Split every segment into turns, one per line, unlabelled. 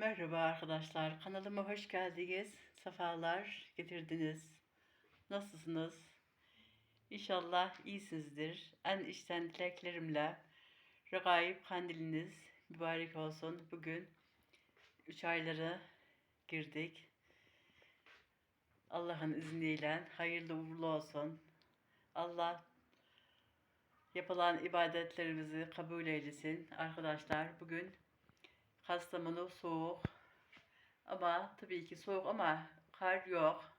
Merhaba arkadaşlar, kanalıma hoş geldiniz. Sefalar getirdiniz. Nasılsınız? İnşallah iyisinizdir. En içten dileklerimle Regaib kandiliniz mübarek olsun. Bugün 3 ayları girdik. Allah'ın izniyle hayırlı uğurlu olsun. Allah yapılan ibadetlerimizi kabul eylesin. Arkadaşlar bugün Kastamonu soğuk. Ama tabii ki soğuk ama kar yok.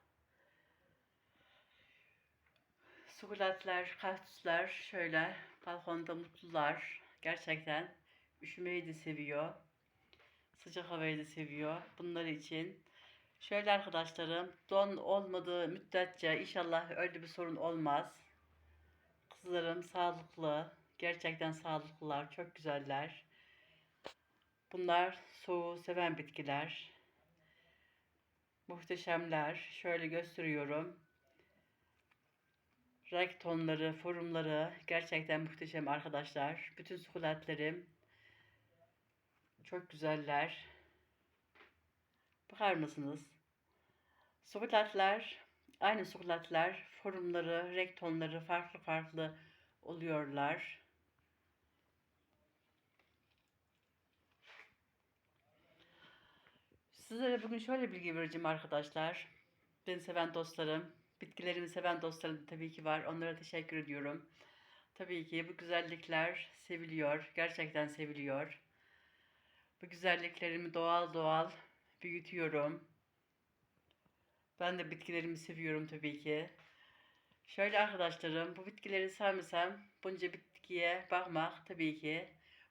Sukulatlar, kaktüsler şöyle balkonda mutlular. Gerçekten üşümeyi de seviyor. Sıcak havayı da seviyor. Bunlar için şöyle arkadaşlarım don olmadığı müddetçe inşallah öyle bir sorun olmaz. Kızlarım sağlıklı. Gerçekten sağlıklılar. Çok güzeller. Bunlar soğuğu seven bitkiler. Muhteşemler. Şöyle gösteriyorum. Renk tonları, forumları gerçekten muhteşem arkadaşlar. Bütün sukulatlarım çok güzeller. Bakar mısınız? Sukulatlar, aynı sukulatlar, forumları, renk tonları farklı farklı oluyorlar. Sizlere bugün şöyle bilgi vereceğim arkadaşlar. Beni seven dostlarım, bitkilerimi seven dostlarım tabii ki var. Onlara teşekkür ediyorum. Tabii ki bu güzellikler seviliyor. Gerçekten seviliyor. Bu güzelliklerimi doğal doğal büyütüyorum. Ben de bitkilerimi seviyorum tabii ki. Şöyle arkadaşlarım, bu bitkileri sevmesem bunca bitkiye bakmak tabii ki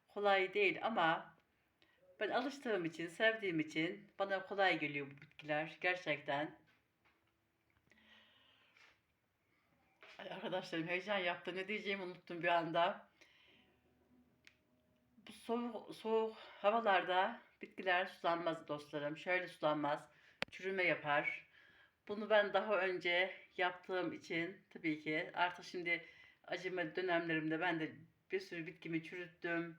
kolay değil ama ben alıştığım için, sevdiğim için bana kolay geliyor bu bitkiler. Gerçekten. Ay arkadaşlarım heyecan yaptı. Ne diyeceğimi unuttum bir anda. Bu soğuk, soğuk havalarda bitkiler sulanmaz dostlarım. Şöyle sulanmaz. Çürüme yapar. Bunu ben daha önce yaptığım için tabii ki artık şimdi acıma dönemlerimde ben de bir sürü bitkimi çürüttüm.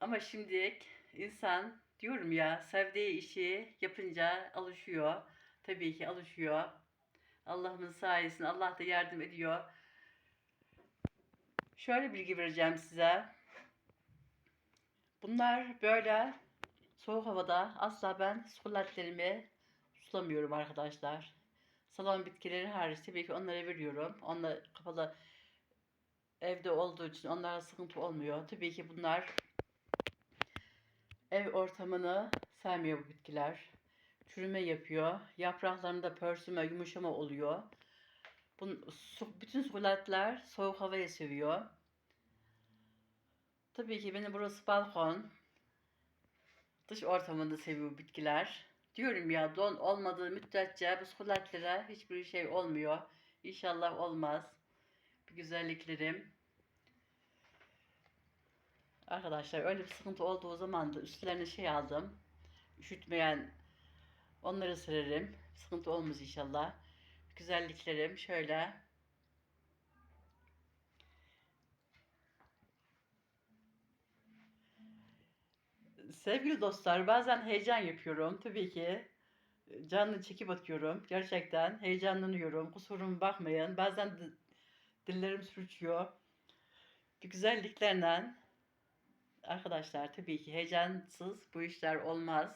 Ama şimdi insan diyorum ya sevdiği işi yapınca alışıyor. Tabii ki alışıyor. Allah'ımın sayesinde Allah da yardım ediyor. Şöyle bilgi vereceğim size. Bunlar böyle soğuk havada asla ben sukulatlerimi sulamıyorum arkadaşlar. Salon bitkileri hariç tabii ki onlara veriyorum. Onlar kapalı evde olduğu için onlara sıkıntı olmuyor. Tabii ki bunlar Ev ortamını sevmiyor bu bitkiler. Çürüme yapıyor. Yapraklarında pörsüme, yumuşama oluyor. Bun, su, bütün sukulatlar soğuk havayı seviyor. Tabii ki benim burası balkon. Dış ortamını seviyor bitkiler. Diyorum ya don olmadığı müddetçe bu sukulatlara hiçbir şey olmuyor. İnşallah olmaz. Bir güzelliklerim. Arkadaşlar öyle bir sıkıntı olduğu zaman da üstlerine şey aldım. Üşütmeyen onları sererim. Sıkıntı olmaz inşallah. Güzelliklerim şöyle. Sevgili dostlar bazen heyecan yapıyorum. Tabii ki canlı çekip atıyorum. Gerçekten heyecanlanıyorum. Kusurum bakmayın. Bazen dillerim sürçüyor. Bir güzelliklerle Arkadaşlar tabii ki heyecansız bu işler olmaz.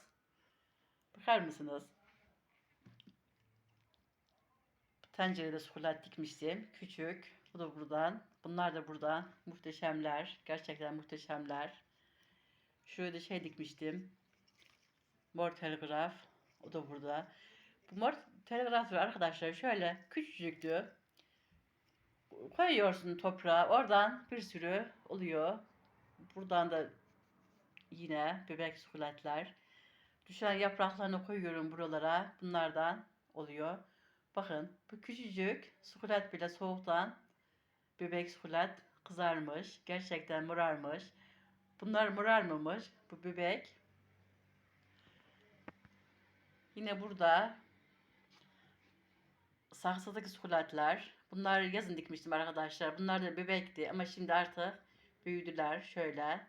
Bakar mısınız? Tencerede sukulat dikmiştim. Küçük. Bu da buradan. Bunlar da buradan. Muhteşemler. Gerçekten muhteşemler. Şurada şey dikmiştim. Mor telgraf. O da burada. Bu mor telgrafı arkadaşlar şöyle küçücüktü. Koyuyorsun toprağa. Oradan bir sürü oluyor. Buradan da yine bebek sukulatlar. Düşen yapraklarını koyuyorum buralara. Bunlardan oluyor. Bakın bu küçücük sukulat bile soğuktan bebek sukulat kızarmış. Gerçekten morarmış. Bunlar morarmamış. Bu bebek. Yine burada saksıdaki sukulatlar. Bunlar yazın dikmiştim arkadaşlar. Bunlar da bebekti ama şimdi artık büyüdüler şöyle.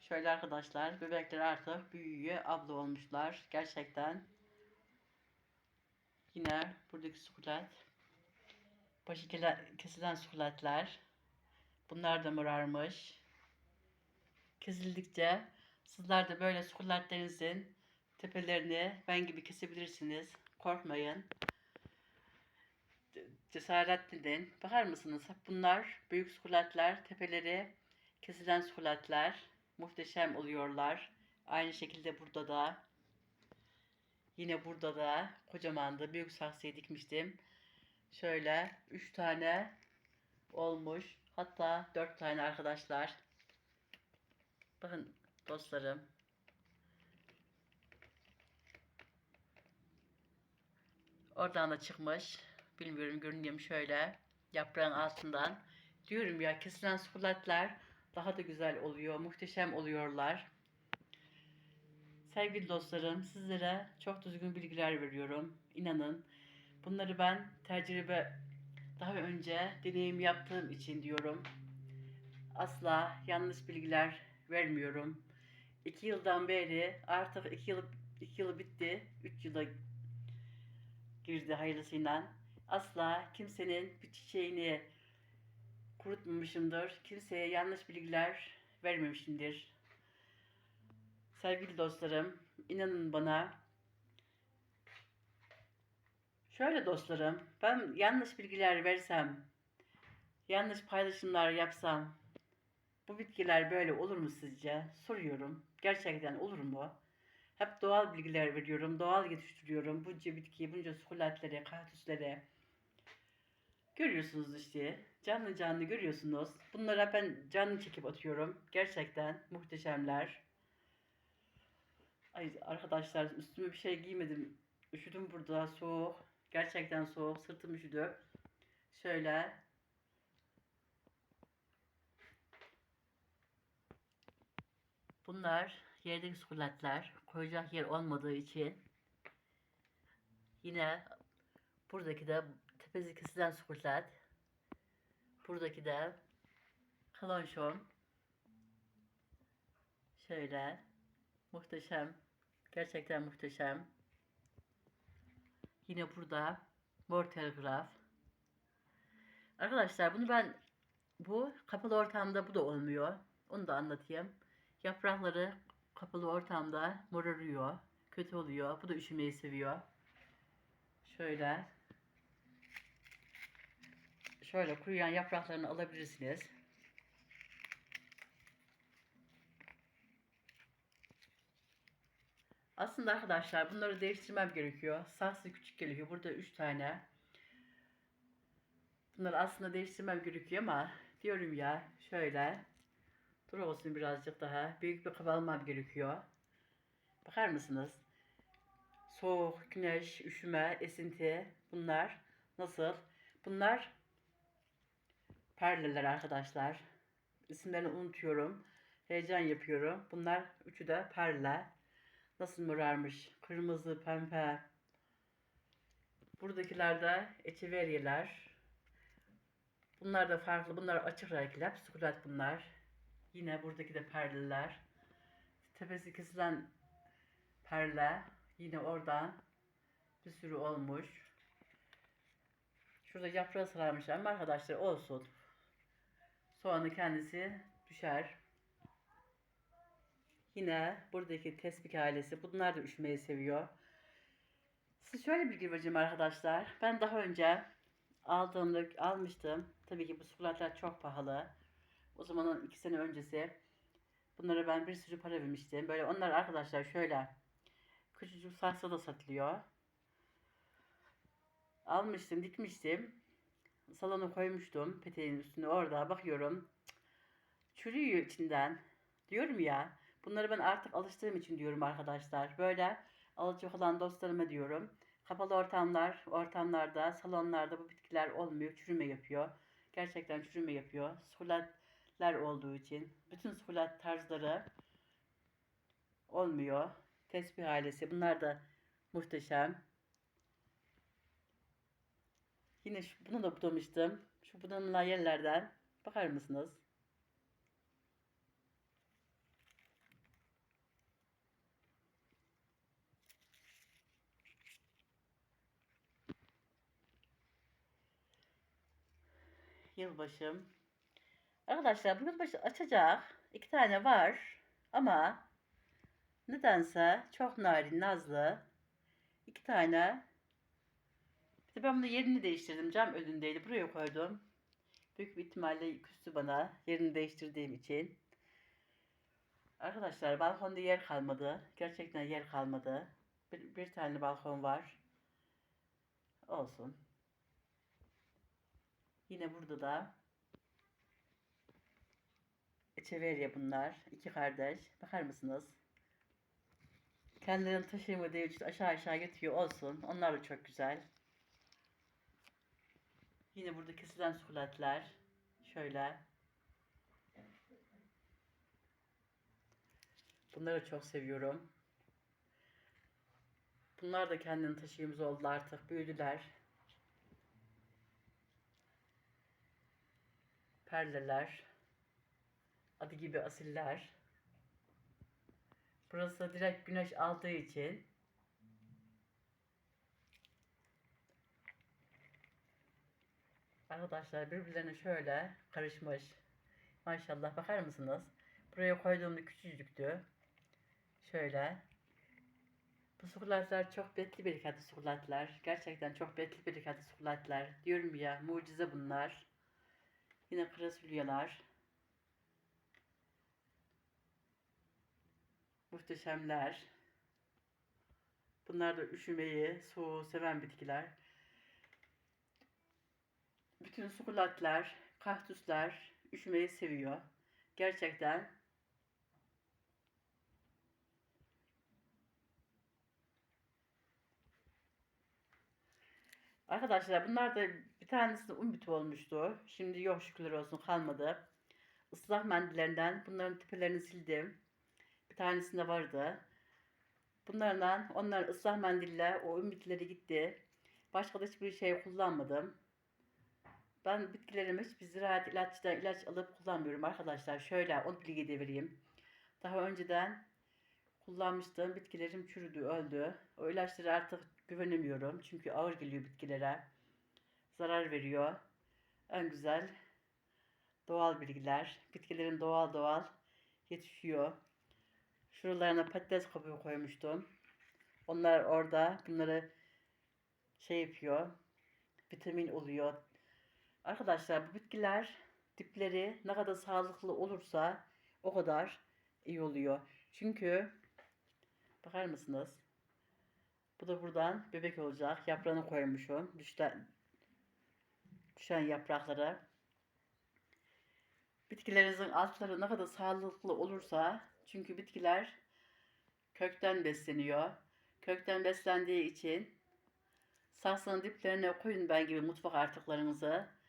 Şöyle arkadaşlar bebekler artık büyüye abla olmuşlar gerçekten. Yine buradaki sukulat. Başı kesilen sukulatlar. Bunlar da morarmış. Kesildikçe sizler de böyle sukulatlarınızın tepelerini ben gibi kesebilirsiniz. Korkmayın. C- Cesaret edin. Bakar mısınız? Bunlar büyük sukulatlar. Tepeleri kesilen sukulatlar. Muhteşem oluyorlar. Aynı şekilde burada da yine burada da kocamandı. Büyük saksıya dikmiştim. Şöyle 3 tane olmuş. Hatta 4 tane arkadaşlar. Bakın dostlarım. Oradan da çıkmış. Bilmiyorum görünüyor şöyle. Yaprağın altından. Diyorum ya kesilen sukulatlar daha da güzel oluyor. Muhteşem oluyorlar. Sevgili dostlarım sizlere çok düzgün bilgiler veriyorum. İnanın. Bunları ben tecrübe daha önce deneyim yaptığım için diyorum. Asla yanlış bilgiler vermiyorum. İki yıldan beri artık iki yıl, iki yılı bitti. Üç yıla girdi hayırlısıyla. Asla kimsenin bir çiçeğini kurutmamışımdır. Kimseye yanlış bilgiler vermemişimdir. Sevgili dostlarım, inanın bana. Şöyle dostlarım, ben yanlış bilgiler versem, yanlış paylaşımlar yapsam, bu bitkiler böyle olur mu sizce? Soruyorum. Gerçekten olur mu? Hep doğal bilgiler veriyorum, doğal yetiştiriyorum. Bunca bitkiyi, bunca sukulentlere, kaktüslere. Görüyorsunuz işte. Canlı canlı görüyorsunuz. Bunlara ben canlı çekip atıyorum. Gerçekten muhteşemler. Ay arkadaşlar üstüme bir şey giymedim. Üşüdüm burada soğuk. Gerçekten soğuk. Sırtım üşüdü. Şöyle. Bunlar yerdeki sukulatlar. Koyacak yer olmadığı için yine buradaki de kesilen sukulat. Buradaki de kalonşom. Şöyle. Muhteşem. Gerçekten muhteşem. Yine burada mor telgraf. Arkadaşlar bunu ben bu kapalı ortamda bu da olmuyor. Onu da anlatayım. Yaprakları kapalı ortamda morarıyor. Kötü oluyor. Bu da üşümeyi seviyor. Şöyle. Şöyle kuruyan yapraklarını alabilirsiniz. Aslında arkadaşlar bunları değiştirmem gerekiyor. Saksı küçük geliyor. Burada 3 tane. Bunları aslında değiştirmem gerekiyor ama diyorum ya şöyle. Dur olsun birazcık daha. Büyük bir kap almam gerekiyor. Bakar mısınız? Soğuk, güneş, üşüme, esinti bunlar nasıl? Bunlar perleler arkadaşlar. İsimlerini unutuyorum. Heyecan yapıyorum. Bunlar üçü de perle. Nasıl morarmış? Kırmızı, pembe. Buradakiler de echeveryeler. Bunlar da farklı. Bunlar açık renkli. Hep sukulat bunlar. Yine buradaki de perliler. Tepesi kesilen perle. Yine oradan bir sürü olmuş. Şurada yaprağı sararmış ama arkadaşlar olsun. Soğanı kendisi düşer. Yine buradaki tespih ailesi. Bunlar da üşümeyi seviyor. Size şöyle bilgi vereceğim arkadaşlar. Ben daha önce aldığımda almıştım. Tabii ki bu sukulatlar çok pahalı. O zamanın iki sene öncesi. Bunlara ben bir sürü para vermiştim. Böyle onlar arkadaşlar şöyle küçücük saksıda satılıyor. Almıştım, dikmiştim. Salona koymuştum peteğin üstüne orada bakıyorum. Çürüyor içinden. Diyorum ya. Bunları ben artık alıştığım için diyorum arkadaşlar. Böyle alacak olan dostlarıma diyorum. Kapalı ortamlar, ortamlarda, salonlarda bu bitkiler olmuyor. Çürüme yapıyor. Gerçekten çürüme yapıyor. Sukulatlar olduğu için. Bütün sukulat tarzları olmuyor. Tesbih ailesi. Bunlar da muhteşem. Yine şu, bunu da budamıştım. Şu budanılan yerlerden bakar mısınız? Yılbaşım. Arkadaşlar bu yılbaşı açacak iki tane var ama nedense çok narin nazlı iki tane de ben bunu yerini değiştirdim. Cam önündeydi. Buraya koydum. Büyük bir ihtimalle küstü bana yerini değiştirdiğim için. Arkadaşlar balkonda yer kalmadı. Gerçekten yer kalmadı. Bir, bir tane balkon var. Olsun. Yine burada da Echeverria bunlar. iki kardeş. Bakar mısınız? Kendilerini taşıyamadığı için aşağı aşağı götürüyor olsun. Onlar da çok güzel. Yine burada kesilen sukulatlar. Şöyle. Bunları çok seviyorum. Bunlar da kendini taşıyımız oldu artık. Büyüdüler. Perleler. Adı gibi asiller. Burası direkt güneş aldığı için Arkadaşlar birbirlerine şöyle karışmış. Maşallah bakar mısınız? Buraya koyduğumda küçücüktü. Şöyle. Bu sukulatlar çok betli bereketli sukulatlar. Gerçekten çok betli bereketli sukulatlar. Diyorum ya mucize bunlar. Yine krasulyalar. Muhteşemler. Bunlar da üşümeyi, soğuğu seven bitkiler. Bütün sukulatlar, kaktüsler üşümeyi seviyor. Gerçekten Arkadaşlar bunlar da bir tanesi umbit olmuştu. Şimdi yok şükürler olsun kalmadı. Islah mendillerinden bunların tepelerini sildim. Bir tanesinde vardı. Bunlardan onların ıslah mendille o ümbitleri gitti. Başka da hiçbir şey kullanmadım. Ben bitkilerimi hiçbir ziraat ilaççıdan ilaç alıp kullanmıyorum arkadaşlar. Şöyle onu bilgi de vereyim. Daha önceden kullanmıştım. Bitkilerim çürüdü, öldü. O ilaçları artık güvenemiyorum. Çünkü ağır geliyor bitkilere. Zarar veriyor. En güzel doğal bilgiler. Bitkilerin doğal doğal yetişiyor. Şuralarına patates kabuğu koymuştum. Onlar orada bunları şey yapıyor. Vitamin oluyor. Arkadaşlar bu bitkiler dipleri ne kadar sağlıklı olursa o kadar iyi oluyor. Çünkü bakar mısınız? Bu da buradan bebek olacak. Yaprağını koymuşum. Düşten, düşen yaprakları. Bitkilerinizin altları ne kadar sağlıklı olursa çünkü bitkiler kökten besleniyor. Kökten beslendiği için saksının diplerine koyun ben gibi mutfak artıklarınızı.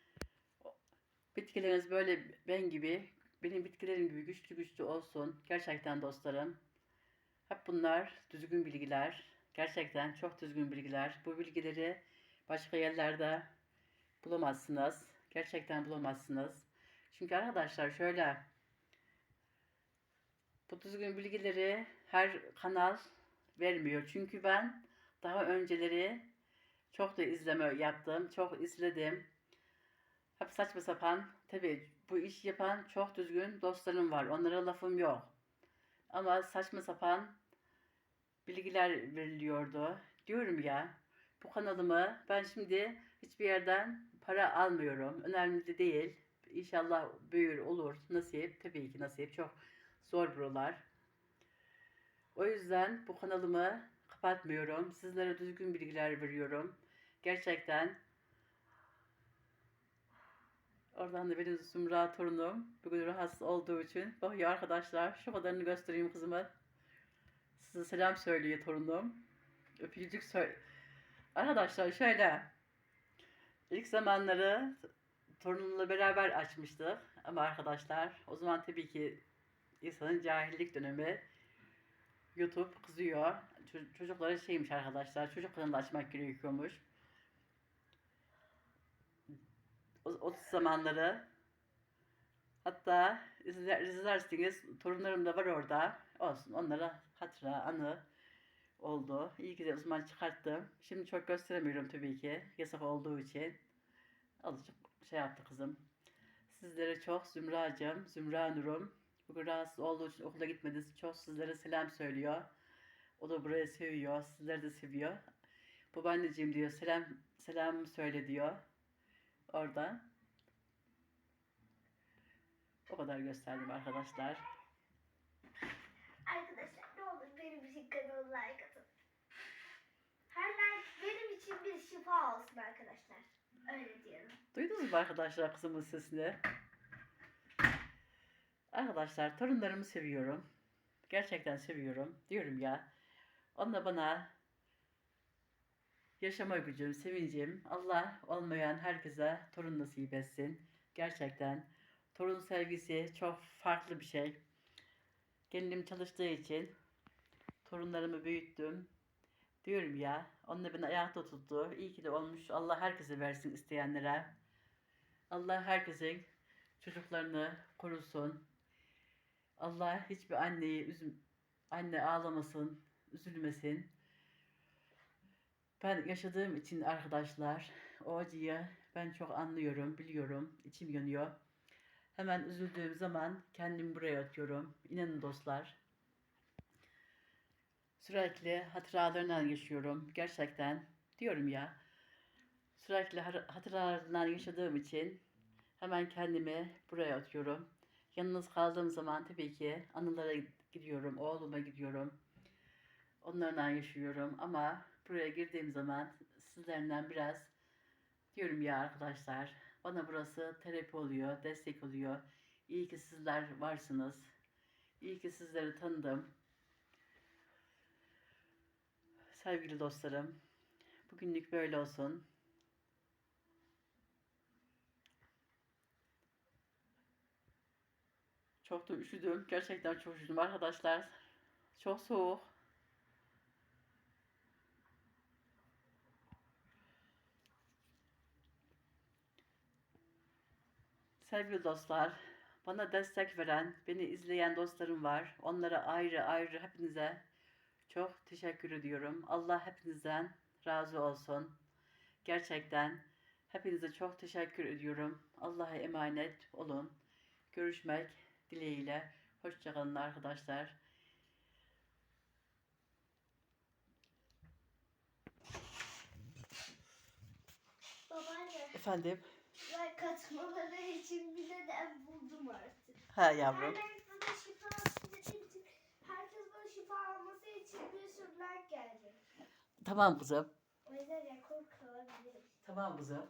Bitkileriniz böyle ben gibi, benim bitkilerim gibi güçlü güçlü olsun. Gerçekten dostlarım. Hep bunlar düzgün bilgiler. Gerçekten çok düzgün bilgiler. Bu bilgileri başka yerlerde bulamazsınız. Gerçekten bulamazsınız. Çünkü arkadaşlar şöyle bu düzgün bilgileri her kanal vermiyor. Çünkü ben daha önceleri çok da izleme yaptım. Çok izledim. Hep saçma sapan. Tabii bu iş yapan çok düzgün dostlarım var. Onlara lafım yok. Ama saçma sapan bilgiler veriliyordu. Diyorum ya bu kanalımı ben şimdi hiçbir yerden para almıyorum. Önemli de değil. İnşallah büyür olur. Nasip. Tabii ki nasip. Çok zor buralar. O yüzden bu kanalımı kapatmıyorum. Sizlere düzgün bilgiler veriyorum. Gerçekten Oradan da benim Zümra torunum bugün rahatsız olduğu için bakıyor arkadaşlar. Şu kadarını göstereyim kızıma. Size selam söylüyor torunum. Öpücük söyle. Arkadaşlar şöyle. İlk zamanları torunumla beraber açmıştık. Ama arkadaşlar o zaman tabii ki insanın cahillik dönemi. YouTube kızıyor. Ço- çocuklara şeymiş arkadaşlar. Çocuk kanalı açmak gerekiyormuş. O, o zamanları hatta izler, izlersiniz torunlarım da var orada. Olsun onlara hatıra, anı oldu. İyi ki de uzman çıkarttım. Şimdi çok gösteremiyorum tabii ki. Yasak olduğu için. Azıcık şey yaptı kızım. Sizlere çok Zümracığım, Zümra Nur'um. Bugün rahatsız olduğu için okula gitmedi. Çok sizlere selam söylüyor. O da buraya seviyor. Sizleri de seviyor. Babaanneciğim diyor selam selam söyle diyor. Orada. O kadar gösterdim arkadaşlar.
Arkadaşlar ne olur benim için kanalıma like atın. Her like benim için bir şifa olsun arkadaşlar. Öyle diyorum.
Duydunuz mu arkadaşlar kızımın sesini? Arkadaşlar torunlarımı seviyorum. Gerçekten seviyorum. Diyorum ya. Onunla bana yaşama gücüm, sevincim. Allah olmayan herkese torun nasip etsin. Gerçekten torun sevgisi çok farklı bir şey. Gelinim çalıştığı için torunlarımı büyüttüm. Diyorum ya, onunla beni ayakta tuttu. İyi ki de olmuş. Allah herkese versin isteyenlere. Allah herkesin çocuklarını korusun. Allah hiçbir anneyi üzüm, anne ağlamasın, üzülmesin. Ben yaşadığım için arkadaşlar o acıyı ben çok anlıyorum, biliyorum. İçim yanıyor. Hemen üzüldüğüm zaman kendimi buraya atıyorum. İnanın dostlar. Sürekli hatıralarından yaşıyorum. Gerçekten diyorum ya. Sürekli hatıralarından yaşadığım için hemen kendimi buraya atıyorum. Yalnız kaldığım zaman tabii ki anılara gidiyorum, oğluma gidiyorum. Onlarla yaşıyorum ama buraya girdiğim zaman sizlerden biraz diyorum ya arkadaşlar bana burası terapi oluyor, destek oluyor. İyi ki sizler varsınız. İyi ki sizleri tanıdım. Sevgili dostlarım, bugünlük böyle olsun. Çok da üşüdüm. Gerçekten çok üşüdüm arkadaşlar. Çok soğuk. Sevgili dostlar, bana destek veren, beni izleyen dostlarım var. Onlara ayrı ayrı hepinize çok teşekkür ediyorum. Allah hepinizden razı olsun. Gerçekten hepinize çok teşekkür ediyorum. Allah'a emanet olun. Görüşmek dileğiyle. Hoşçakalın arkadaşlar.
Babaanne
Efendim?
Ben katmaları için bir neden buldum artık.
Ha yavrum.
Herkes bana şifa alması için, herkes bana şifa alması için bir sürü like geldi.
Tamam kızım.
O yüzden rekor kırabilirim.
Tamam kızım.